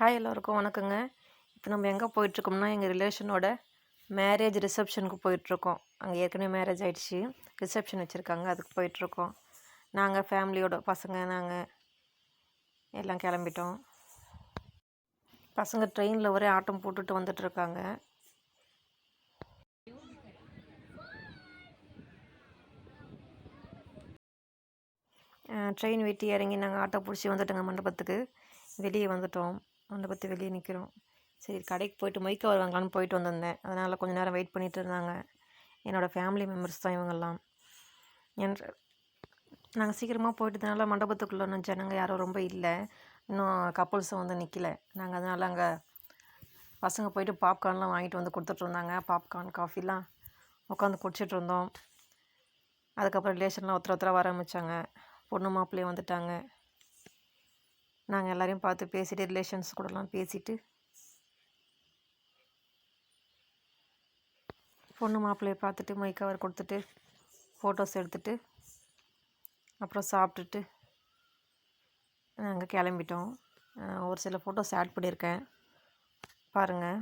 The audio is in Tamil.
ஹாய் எல்லோருக்கும் வணக்கங்க. இப்போ நம்ம எங்கே போயிட்டுருக்கோம்னா எங்கள் ரிலேஷனோட மேரேஜ் ரிசப்ஷனுக்கு போயிட்டுருக்கோம். அங்கே ஏற்கனவே மேரேஜ் ஆகிடுச்சு ரிசப்ஷன் வச்சுருக்காங்க அதுக்கு போயிட்டுருக்கோம். நாங்கள் ஃபேமிலியோட பசங்க நாங்கள் எல்லாம் கிளம்பிட்டோம். பசங்க ட்ரெயினில் ஒரே ஆட்டம் போட்டுட்டு வந்துட்டுருக்காங்க. ட்ரெயின் வெட்டி இறங்கி நாங்கள் ஆட்டோ பிடிச்சி வந்துட்டோங்க மண்டபத்துக்கு. வெளியே வந்துட்டோம். மண்டபத்து வெளியே நிற்கிறோம் சரி கடைக்கு போயிட்டு மொய்க்க வருவாங்களான்னு போயிட்டு வந்திருந்தேன். அதனால் கொஞ்ச நேரம் வெயிட் பண்ணிட்டு இருந்தாங்க. என்னோடய ஃபேமிலி மெம்பர்ஸ் தான் இவங்கெல்லாம். என்ற நாங்கள் சீக்கிரமாக போயிட்டதுனால மண்டபத்துக்குள்ளே இன்னும் ஜனங்க யாரும் ரொம்ப இல்லை. இன்னும் கப்புள்ஸும் வந்து நிற்கல நாங்கள் அதனால் அங்கே பசங்க போயிட்டு பாப்கார்ன்லாம் வாங்கிட்டு வந்து கொடுத்துட்ருந்தாங்க பாப்கார்ன் காஃபிலாம் உட்காந்து குடிச்சிட்டு இருந்தோம். அதுக்கப்புறம் ரிலேஷன்லாம் ஒருத்தர் ஒருத்தராக வர ஆரம்பித்தாங்க பொண்ணு மாப்பிள்ளையும் வந்துட்டாங்க. நாங்கள் எல்லாரையும் பார்த்து பேசிட்டு ரிலேஷன்ஸ் கூடலாம் பேசிட்டு. பொண்ணு மாப்பிள்ளையை பார்த்துட்டு மை கவர் கொடுத்துட்டு ஃபோட்டோஸ் எடுத்துட்டு அப்புறம் சாப்பிட்டுட்டு நாங்கள் கிளம்பிட்டோம். ஒரு சில ஃபோட்டோஸ் ஆட் பண்ணியிருக்கேன். பாருங்கள்